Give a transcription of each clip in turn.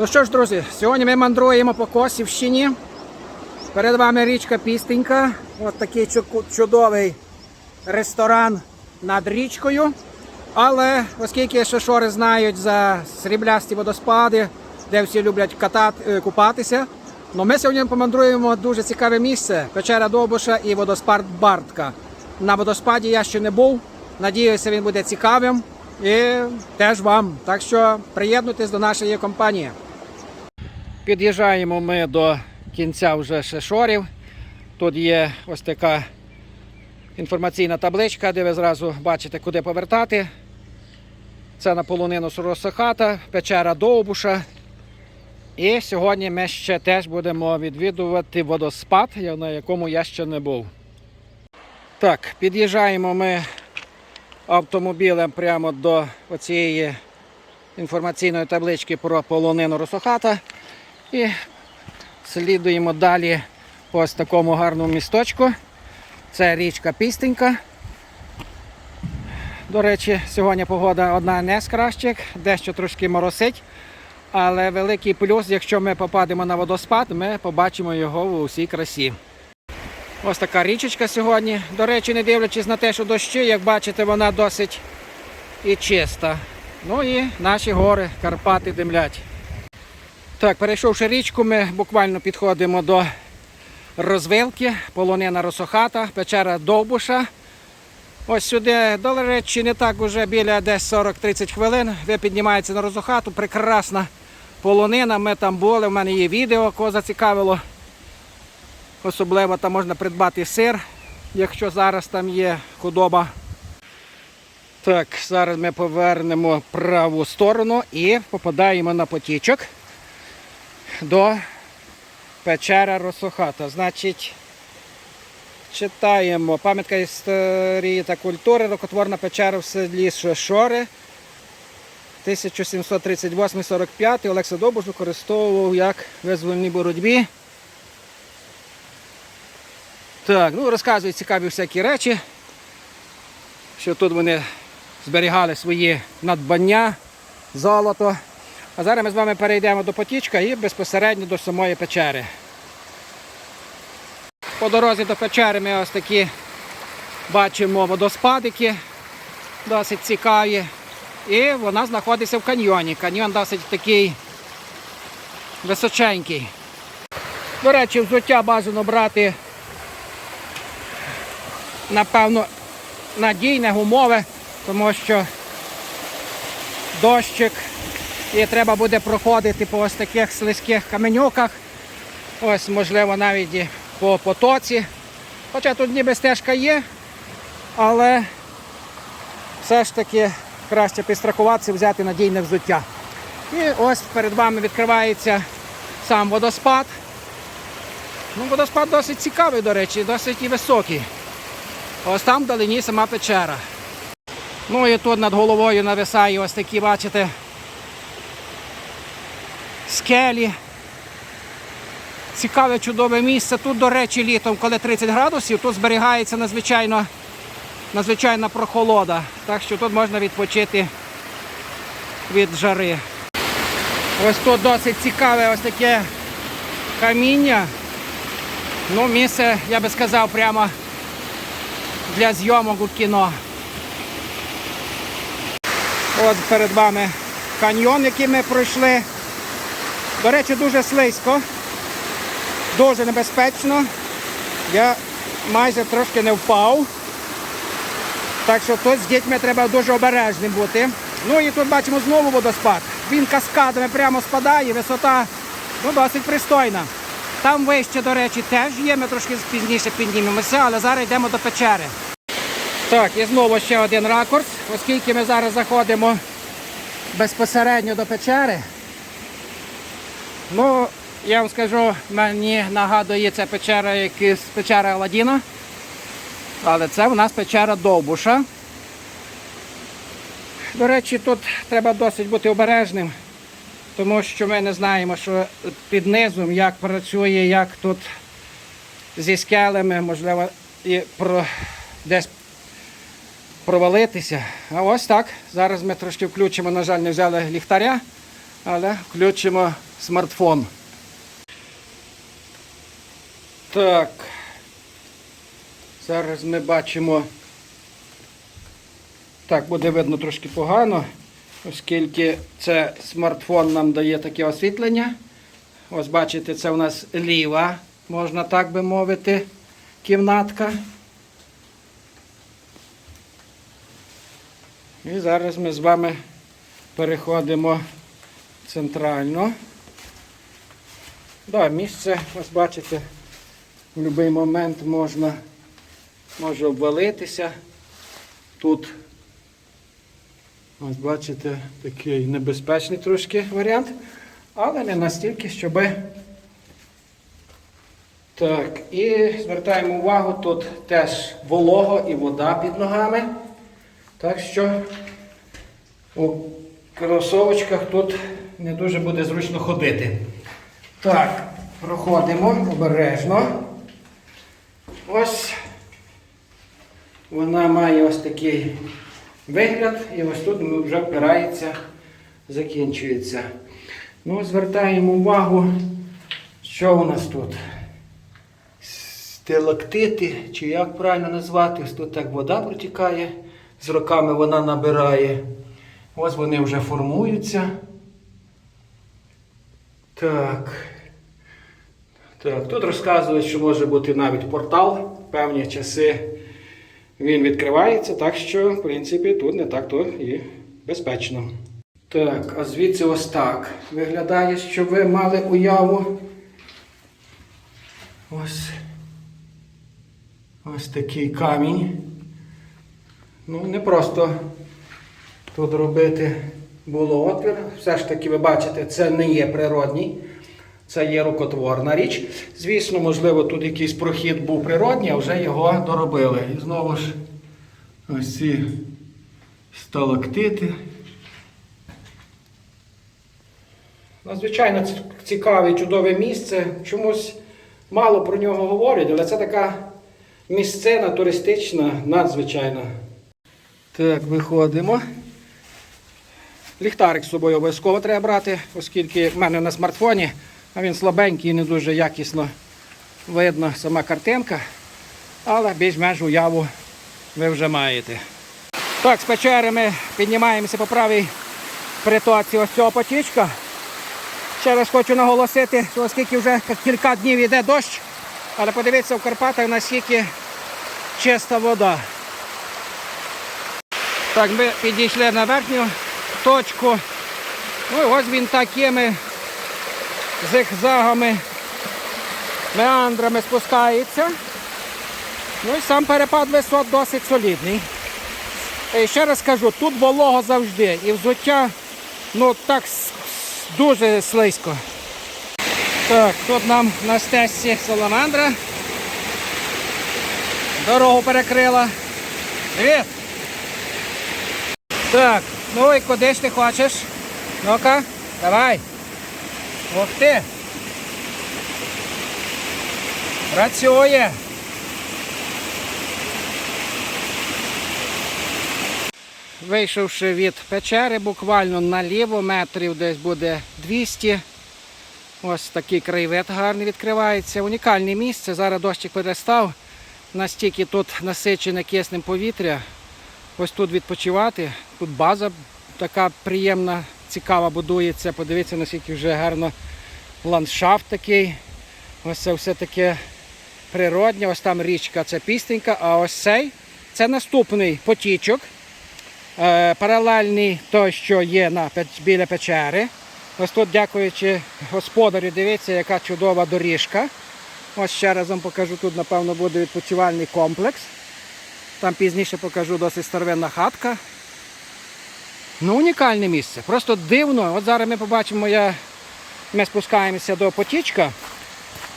Ну що ж, друзі, сьогодні ми мандруємо по Косівщині. Перед вами річка Пістенька. Ось такий чудовий ресторан над річкою. Але оскільки шошори знають за сріблясті водоспади, де всі люблять катати, е, купатися, ну ми сьогодні помандруємо дуже цікаве місце печера Довбуша і водоспад Бартка. На водоспаді я ще не був. Надіюся, він буде цікавим і теж вам. Так що приєднуйтесь до нашої компанії. Під'їжджаємо ми до кінця вже шешорів. Тут є ось така інформаційна табличка, де ви зразу бачите, куди повертати. Це на полонину печера Довбуша. І сьогодні ми ще теж будемо відвідувати водоспад, на якому я ще не був. Так, під'їжджаємо ми автомобілем прямо до оцієї інформаційної таблички про полонину Росохата. І слідуємо далі по ось такому гарному місточку. Це річка Пістенька. До речі, сьогодні погода одна не з кращих, дещо трошки моросить. Але великий плюс, якщо ми попадемо на водоспад, ми побачимо його у всій красі. Ось така річечка сьогодні. До речі, не дивлячись на те, що дощі, як бачите, вона досить і чиста. Ну і наші гори Карпати димлять. Так, перейшовши річку, ми буквально підходимо до розвилки, полонина Росохата, печера Довбуша. Ось сюди, до речі, не так уже біля десь 40-30 хвилин. Ви піднімаєтеся на Росохату, прекрасна полонина. Ми там були, в мене є відео, кого зацікавило. Особливо там можна придбати сир, якщо зараз там є худоба. Так, зараз ми повернемо праву сторону і попадаємо на потічок до печера Росохата. Значить, читаємо пам'ятка історії та культури, рукотворна печера в селі Шошори. 1738-45 Олекса Добуш використовував як визвольній боротьбі. Так, ну розказують цікаві всякі речі, що тут вони зберігали свої надбання, золото. А зараз ми з вами перейдемо до потічка і безпосередньо до самої печери. По дорозі до печери ми ось такі бачимо водоспадики, досить цікаві. І вона знаходиться в каньйоні. Каньйон досить такий височенький. До речі, взуття бажано брати, напевно, надійне, гумове, тому що дощик і треба буде проходити по ось таких слизьких каменюках. Ось, можливо, навіть і по потоці. Хоча тут ніби стежка є, але все ж таки краще підстрахуватися, взяти надійне взуття. І ось перед вами відкривається сам водоспад. Ну, Водоспад досить цікавий, до речі, досить і високий. Ось там вдалині сама печера. Ну і тут над головою нависає ось такі, бачите, скелі. Цікаве чудове місце. Тут, до речі, літом, коли 30 градусів, тут зберігається надзвичайно, надзвичайна прохолода. Так що тут можна відпочити від жари. Ось тут досить цікаве ось таке каміння. Ну, місце, я би сказав, прямо для зйомок у кіно. От перед вами каньйон, який ми пройшли. До речі, дуже слизько, дуже небезпечно. Я майже трошки не впав. Так що тут з дітьми треба дуже обережним бути. Ну і тут бачимо знову водоспад. Він каскадами прямо спадає, висота ну, досить пристойна. Там вище, до речі, теж є, ми трошки пізніше піднімемося, але зараз йдемо до печери. Так, і знову ще один ракурс, оскільки ми зараз заходимо безпосередньо до печери. Ну, я вам скажу, мені нагадує ця печера якась печера Аладдіна. Але це у нас печера Довбуша. До речі, тут треба досить бути обережним, тому що ми не знаємо, що під низом, як працює, як тут зі скелями, можливо, і про, десь провалитися. А ось так. Зараз ми трошки включимо, на жаль, не взяли ліхтаря, але включимо смартфон. Так. Зараз ми бачимо. Так, буде видно трошки погано, оскільки це смартфон нам дає таке освітлення. Ось бачите, це у нас ліва, можна так би мовити, кімнатка. І зараз ми з вами переходимо центрально. Да, місце, ось бачите, в будь-який момент можна може обвалитися. Тут, ось бачите, такий небезпечний трошки варіант, але не настільки, щоб. Так, і звертаємо увагу, тут теж волого і вода під ногами. Так що у кросовочках тут не дуже буде зручно ходити. Так, проходимо обережно. Ось вона має ось такий вигляд, і ось тут вже впирається, закінчується. Ну, звертаємо увагу, що у нас тут. Стилактити, чи як правильно назвати, ось тут так вода протікає, з роками вона набирає. Ось вони вже формуються. Так. Так, тут розказують, що може бути навіть портал. Певні часи він відкривається, так що, в принципі, тут не так то і безпечно. Так, а звідси ось так виглядає, щоб ви мали уяву. Ось. Ось такий камінь. Ну, не просто тут робити було отвір. Все ж таки, ви бачите, це не є природній, це є рукотворна річ. Звісно, можливо, тут якийсь прохід був природній, а вже його доробили. І знову ж ось ці сталактити. Надзвичайно цікаве, чудове місце. Чомусь мало про нього говорять, але це така місцина туристична, надзвичайна. Так, виходимо. Ліхтарик з собою обов'язково треба брати, оскільки в мене на смартфоні, а він слабенький і не дуже якісно видно сама картинка. Але більш-менш уяву ви вже маєте. Так, з печери ми піднімаємося по правій притоці ось цього потічка. Ще раз хочу наголосити, що оскільки вже кілька днів йде дощ, але подивіться в Карпатах, наскільки чиста вода. Так, ми підійшли на верхню точку. Ну і ось він такими зигзагами, меандрами спускається. Ну і сам перепад висот досить солідний. І ще раз кажу, тут волого завжди. І взуття ну так дуже слизько. Так, тут нам на стежці саламандра. Дорогу перекрила. Привіт! Так, ну і куди ж ти хочеш? Ну-ка, давай. Ух ти. Працює. Вийшовши від печери, буквально наліво, метрів десь буде 200. Ось такий краєвид гарний відкривається. Унікальне місце. Зараз дощик перестав. Настільки тут насичене киснем повітря. Ось тут відпочивати. Тут база така приємна, цікава будується. Подивіться, наскільки вже гарно ландшафт такий. Ось це все таке природнє. Ось там річка, це пістенька, а ось цей це наступний потічок. Е, паралельний той, що є на, біля печери. Ось тут, дякуючи господарю, дивіться, яка чудова доріжка. Ось ще раз вам покажу, тут, напевно, буде відпочивальний комплекс. Там пізніше покажу досить старовинна хатка. Ну, унікальне місце. Просто дивно. От зараз ми побачимо, я... ми спускаємося до потічка.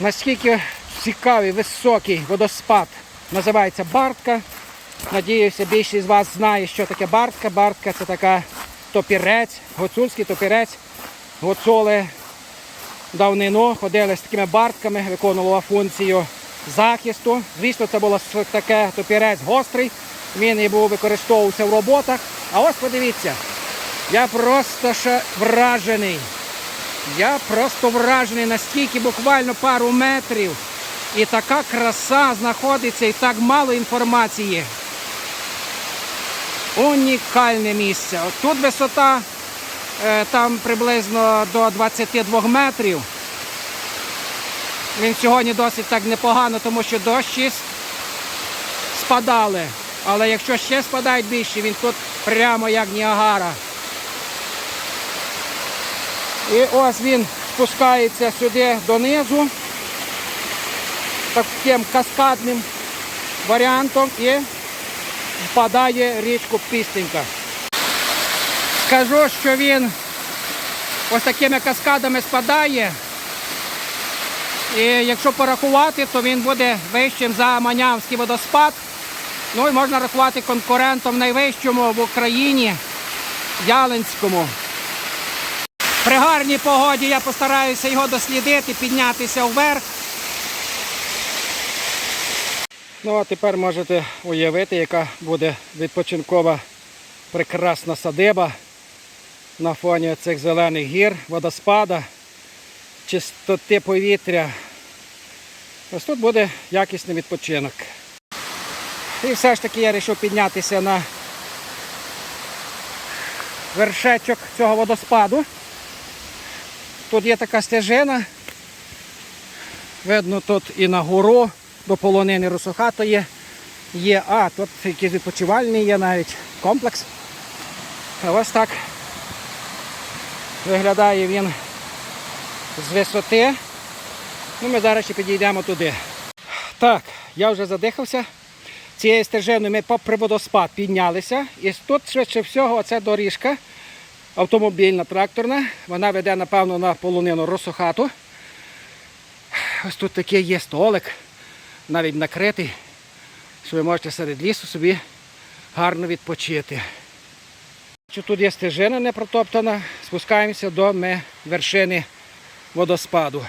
Наскільки цікавий, високий водоспад називається Бартка. Надіюся, більшість з вас знає, що таке Бартка. Бартка це така топірець, гуцульський топірець. Гуцули давнину ходили з такими бартками, виконувала функцію захисту. Звісно, це було таке топірець гострий. Він і був використовувався в роботах. А ось подивіться, я просто ще вражений. Я просто вражений настільки буквально пару метрів. І така краса знаходиться, і так мало інформації. Унікальне місце. Тут висота е, там приблизно до 22 метрів. Він сьогодні досить так непогано, тому що дощі спадали. Але якщо ще спадають більше, він тут прямо як Ніагара. І ось він спускається сюди донизу таким каскадним варіантом і впадає річку Пістенька. Скажу, що він ось такими каскадами спадає. І якщо порахувати, то він буде вищим за Манявський водоспад. Ну і можна рахувати конкурентом найвищому в Україні Ялинському. При гарній погоді я постараюся його дослідити, піднятися вверх. Ну а тепер можете уявити, яка буде відпочинкова прекрасна садиба на фоні цих зелених гір, водоспада, чистоти повітря. Ось тут буде якісний відпочинок. І все ж таки я вирішив піднятися на вершечок цього водоспаду. Тут є така стежина. Видно тут і на гору до полонини Русохатої є. А, тут якийсь відпочивальний є навіть комплекс. Ось так виглядає він з висоти. Ну, ми зараз ще підійдемо туди. Так, я вже задихався. Цією стежиною ми попри водоспад піднялися. І тут швидше всього оця доріжка автомобільна, тракторна. Вона веде, напевно, на полонину Росохату. Ось тут такий є столик, навіть накритий, що ви можете серед лісу собі гарно відпочити. Тут є стежина не протоптана, спускаємося до вершини водоспаду.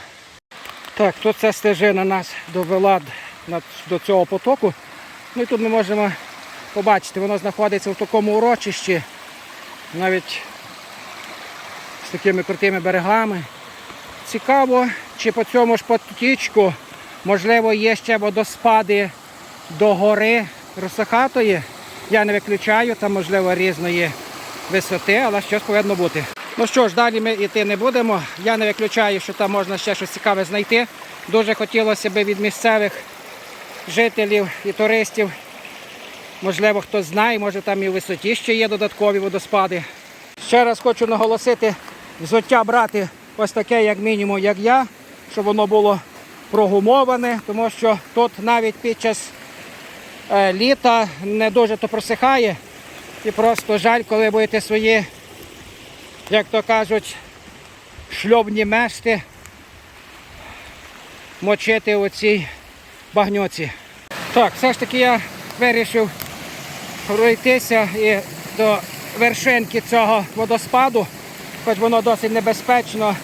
Так, тут ця стежина нас довела до цього потоку. Ну і тут ми можемо побачити, воно знаходиться в такому урочищі, навіть такими крутими берегами. Цікаво, чи по цьому ж потічку, можливо, є ще водоспади до гори Росохатої. Я не виключаю, там можливо різної висоти, але щось повинно бути. Ну що ж, далі ми йти не будемо. Я не виключаю, що там можна ще щось цікаве знайти. Дуже хотілося б від місцевих жителів і туристів. Можливо, хтось знає, може там і в висоті ще є додаткові водоспади. Ще раз хочу наголосити, взуття брати ось таке, як мінімум, як я, щоб воно було прогумоване, тому що тут навіть під час е, літа не дуже то просихає. І просто жаль, коли будете свої, як то кажуть, шльобні мешти мочити у цій багнюці. Так, все ж таки я вирішив пройтися і до вершинки цього водоспаду, хоч воно досить небезпечно,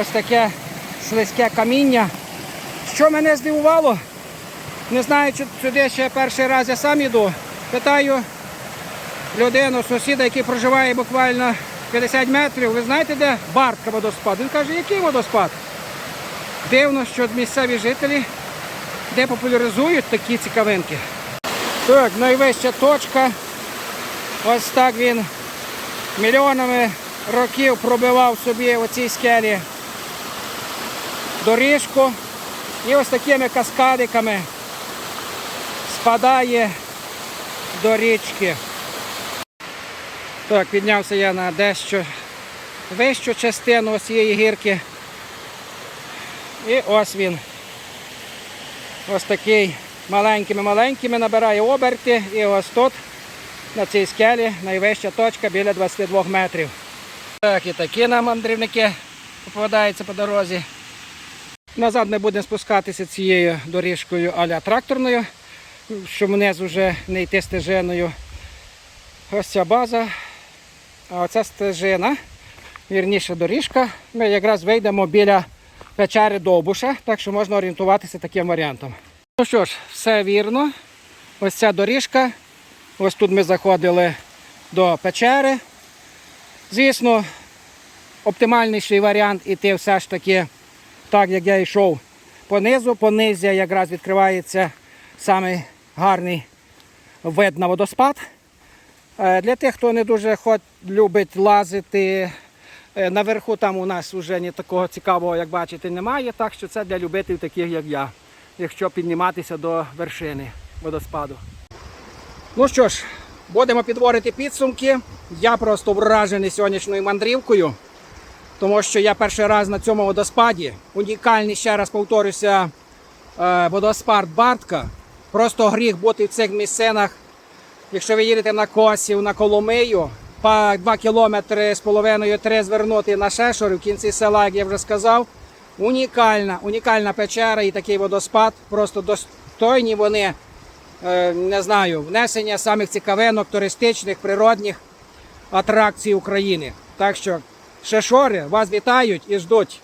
ось таке слизьке каміння. Що мене здивувало, не знаю, чи сюди ще перший раз я сам іду. Питаю людину, сусіда, який проживає буквально 50 метрів, ви знаєте, де Бартка водоспад? Він каже, який водоспад? Дивно, що місцеві жителі де популяризують такі цікавинки. Так, найвища точка. Ось так він мільйонами років пробивав собі цій скелі доріжку. І ось такими каскадиками спадає до річки. Так, піднявся я на дещо вищу частину цієї гірки. І ось він. Ось такий маленькими-маленькими набирає оберти. І ось тут, на цій скелі, найвища точка біля 22 метрів. Так, і такі нам мандрівники попадаються по дорозі. Назад ми будемо спускатися цією доріжкою аля тракторною, щоб вниз вже не йти стежиною. Ось ця база. А оця стежина, вірніше доріжка. Ми якраз вийдемо біля печери Довбуша, так що можна орієнтуватися таким варіантом. Ну що ж, все вірно. Ось ця доріжка. Ось тут ми заходили до печери. Звісно, оптимальніший варіант іти все ж таки так, як я йшов понизу. Понизу якраз відкривається самий гарний вид на водоспад. Е, Для тих, хто не дуже хот, любить лазити, е, наверху там у нас вже не такого цікавого, як бачите, немає. Так що це для любителів таких, як я, якщо підніматися до вершини водоспаду. Ну що ж, будемо підводити підсумки. Я просто вражений сьогоднішньою мандрівкою, тому що я перший раз на цьому водоспаді. Унікальний, ще раз повторюся, е, водоспад Бартка. Просто гріх бути в цих місцинах. Якщо ви їдете на Косів, на Коломию, по 2 кілометри з половиною 3 звернути на Шешор в кінці села, як я вже сказав. Унікальна, унікальна печера і такий водоспад. Просто достойні вони не знаю, внесення самих цікавинок, туристичних, природних атракцій України. Так що, Шешори вас вітають і ждуть.